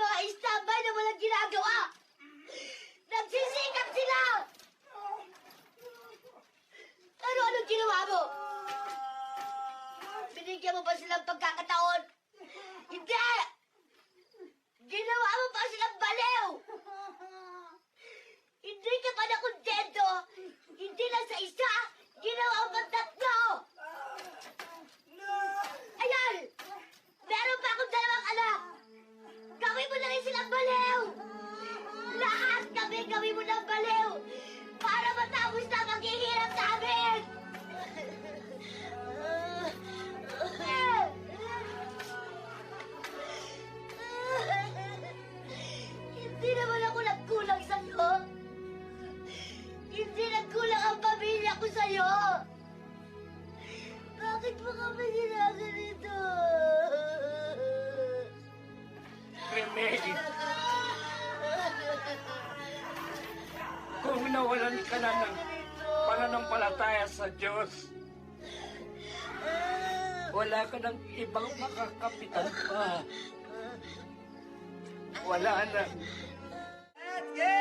mga istambay na walang ginagawa. Nagsisikap sila! Pero anong ginawa mo? Binigyan mo ba silang pagkakataon? Hindi! Hindi naman ako nagkulang sa'yo! Hindi nagkulang ang pamilya ko sa'yo! Bakit mo kami ginaganito? Remedy, kung nawalan ka na ng pananampalataya sa Diyos, wala ka ng ibang makakapitan pa. Wala na. Yeah.